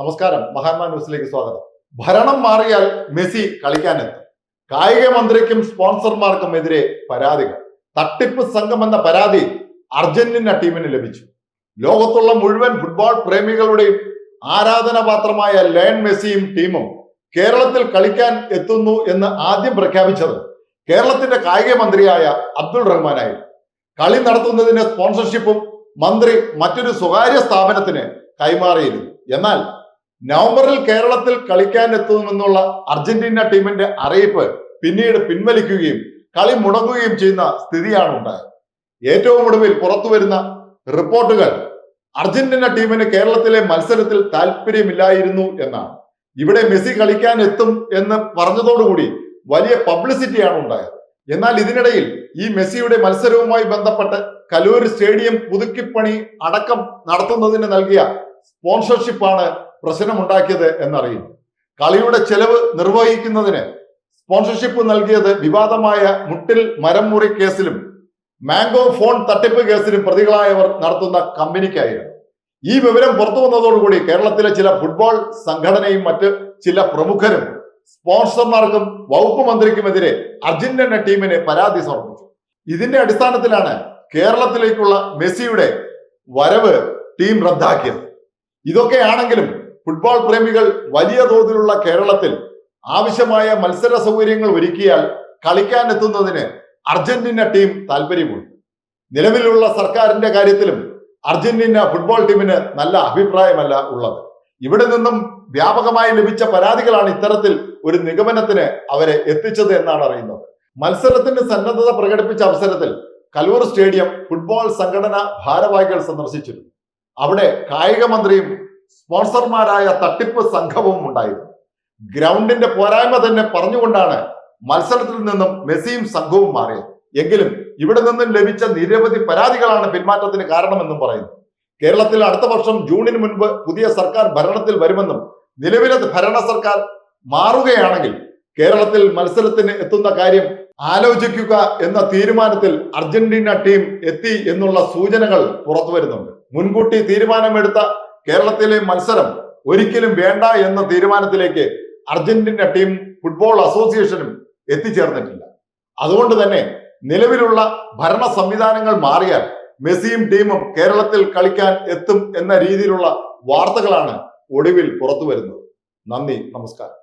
നമസ്കാരം. മഹാത്മാ ന്യൂസിലേക്ക് സ്വാഗതം. ഭരണം മാറിയാൽ മെസ്സി കളിക്കാനെത്തും. കായിക മന്ത്രിക്കും സ്പോൺസർമാർക്കും എതിരെ പരാതികൾ. തട്ടിപ്പ് സംഘം എന്ന പരാതി അർജന്റീന ടീമിന് ലഭിച്ചു. ലോകത്തുള്ള മുഴുവൻ ഫുട്ബോൾ പ്രേമികളുടെയും ആരാധനാപാത്രമായ ലയൺ മെസ്സിയും ടീമും കേരളത്തിൽ കളിക്കാൻ എത്തുന്നു എന്ന് ആദ്യം പ്രഖ്യാപിച്ചത് കേരളത്തിന്റെ കായിക മന്ത്രിയായ അബ്ദുൾ റഹ്മാനായിരുന്നു. കളി നടത്തുന്നതിന് സ്പോൺസർഷിപ്പും മന്ത്രി മറ്റൊരു സ്വകാര്യ സ്ഥാപനത്തിന് കൈമാറിയിരുന്നു. എന്നാൽ നവംബറിൽ കേരളത്തിൽ കളിക്കാൻ എത്തുമെന്നുള്ള അർജന്റീന ടീമിന്റെ അറിയിപ്പ് പിന്നീട് പിൻവലിക്കുകയും കളി മുടങ്ങുകയും ചെയ്യുന്ന സ്ഥിതിയാണ് ഉണ്ടായത്. ഏറ്റവും ഒടുവിൽ പുറത്തു വരുന്ന റിപ്പോർട്ടുകൾ അർജന്റീന ടീമിന് കേരളത്തിലെ മത്സരത്തിൽ താല്പര്യമില്ലായിരുന്നു എന്നാണ്. ഇവിടെ മെസ്സി കളിക്കാൻ എത്തും എന്ന് പറഞ്ഞതോടുകൂടി വലിയ പബ്ലിസിറ്റിയാണ് ഉണ്ടായത്. എന്നാൽ ഇതിനിടയിൽ ഈ മെസ്സിയുടെ മത്സരവുമായി ബന്ധപ്പെട്ട് കലൂർ സ്റ്റേഡിയം പുതുക്കിപ്പണി അടക്കം നടത്തുന്നതിന് നൽകിയ സ്പോൺസർഷിപ്പാണ് പ്രശ്നമുണ്ടാക്കിയത് എന്നറിയും. കളിയുടെ ചെലവ് നിർവഹിക്കുന്നതിന് സ്പോൺസർഷിപ്പ് നൽകിയത് വിവാദമായ മുട്ടിൽ മരം മുറി കേസിലും മാംഗോ ഫോൺ തട്ടിപ്പ് കേസിലും പ്രതികളായവർ നടത്തുന്ന കമ്പനിക്കായിരുന്നു. ഈ വിവരം പുറത്തു വന്നതോടുകൂടി കേരളത്തിലെ ചില ഫുട്ബോൾ സംഘടനയും മറ്റ് ചില പ്രമുഖരും സ്പോൺസർമാർക്കും വകുപ്പ് മന്ത്രിക്കുമെതിരെ അർജന്റീന ടീമിന് പരാതി സമർപ്പിച്ചു. ഇതിന്റെ അടിസ്ഥാനത്തിലാണ് കേരളത്തിലേക്കുള്ള മെസ്സിയുടെ വരവ് ടീം റദ്ദാക്കിയത്. ഇതൊക്കെയാണെങ്കിലും ഫുട്ബോൾ പ്രേമികൾ വലിയ തോതിലുള്ള കേരളത്തിൽ ആവശ്യമായ മത്സര സൗകര്യങ്ങൾ ഒരുക്കിയാൽ കളിക്കാൻ എത്തുന്നതിന് അർജന്റീന ടീം താല്പര്യമുണ്ട് നിലവിലുള്ള സർക്കാരിന്റെ കാര്യത്തിലും അർജന്റീന ഫുട്ബോൾ ടീമിന് നല്ല അഭിപ്രായമല്ല ഉള്ളത്. ഇവിടെ നിന്നും വ്യാപകമായി ലഭിച്ച പരാതികളാണ് ഇത്തരത്തിൽ ഒരു നിഗമനത്തിന് അവരെ എത്തിച്ചത് എന്നാണ് അറിയുന്നത്. മത്സരത്തിന് സന്നദ്ധത പ്രകടിപ്പിച്ച അവസരത്തിൽ കലൂർ സ്റ്റേഡിയം ഫുട്ബോൾ സംഘടന ഭാരവാഹികൾ സന്ദർശിച്ചിരുന്നു. അവിടെ കായിക മന്ത്രിയും സ്പോൺസർമാരായ തട്ടിപ്പ് സംഘവും ഉണ്ടായിരുന്നു. ഗ്രൗണ്ടിന്റെ പോരായ്മ തന്നെ പറഞ്ഞുകൊണ്ടാണ് മത്സരത്തിൽ നിന്നും മെസ്സിയും സംഘവും മാറിയത്. എങ്കിലും ഇവിടെ നിന്നും ലഭിച്ച നിരവധി പരാതികളാണ് പിന്മാറ്റത്തിന് കാരണമെന്നും പറയുന്നു. കേരളത്തിൽ അടുത്ത വർഷം ജൂണിന് മുൻപ് പുതിയ സർക്കാർ ഭരണത്തിൽ വരുമെന്നും നിലവിലെ ഭരണ സർക്കാർ മാറുകയാണെങ്കിൽ കേരളത്തിൽ മത്സരത്തിന് എത്തുന്ന കാര്യം ആലോചിക്കുക എന്ന തീരുമാനത്തിൽ അർജന്റീന ടീം എത്തി എന്നുള്ള സൂചനകൾ പുറത്തു വരുന്നുണ്ട് മുൻകൂട്ടി തീരുമാനമെടുത്ത കേരളത്തിലെ മത്സരം ഒരിക്കലും വേണ്ട എന്ന തീരുമാനത്തിലേക്ക് അർജന്റീന ടീം ഫുട്ബോൾ അസോസിയേഷനും എത്തിച്ചേർന്നിട്ടില്ല. അതുകൊണ്ട് തന്നെ നിലവിലുള്ള ഭരണ സംവിധാനങ്ങൾ മാറിയാൽ മെസ്സിയും ടീമും കേരളത്തിൽ കളിക്കാൻ എത്തും എന്ന രീതിയിലുള്ള വാർത്തകളാണ് ഒടുവിൽ പുറത്തു വരുന്നത് നന്ദി നമസ്കാരം.